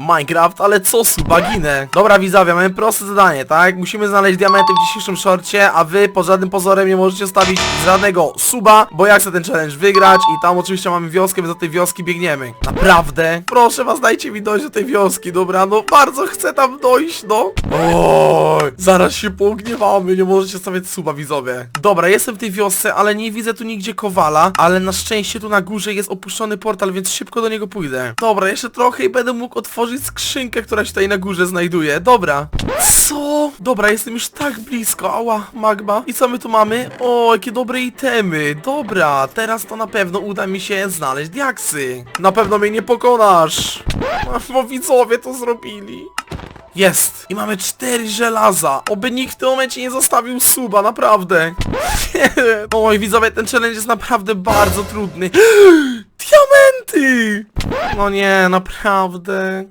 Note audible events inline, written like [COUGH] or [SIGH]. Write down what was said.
Minecraft, ale co subaginę? Dobra widzowie, mamy proste zadanie, tak? Musimy znaleźć diamenty w dzisiejszym shorcie, a wy pod żadnym pozorem nie możecie stawić żadnego suba, bo ja chcę ten challenge wygrać i tam oczywiście mamy wioskę, więc do tej wioski biegniemy. Naprawdę? Proszę was, dajcie mi dojść do tej wioski, dobra? No bardzo chcę tam dojść, no. Oj, zaraz się pogniewamy, nie możecie stawiać suba widzowie. Dobra, jestem w tej wiosce, ale nie widzę tu nigdzie kowala, ale na szczęście tu na górze jest opuszczony portal, więc szybko do niego pójdę. Dobra, jeszcze trochę i będę mógł otworzyć skrzynkę, która się tutaj na górze znajduje. Dobra. Co? Dobra, jestem już tak blisko. Ała, magma. I co my tu mamy? O, jakie dobre itemy. Dobra, teraz to na pewno uda mi się znaleźć diaksy. Na pewno mnie nie pokonasz. [LAUGHS] Bo widzowie to zrobili. Jest! I mamy cztery żelaza! Oby nikt w tym momencie nie zostawił suba, naprawdę! [LAUGHS] Oj, widzowie, ten challenge jest naprawdę bardzo trudny. [GASPS] Diamenty! No nie, naprawdę.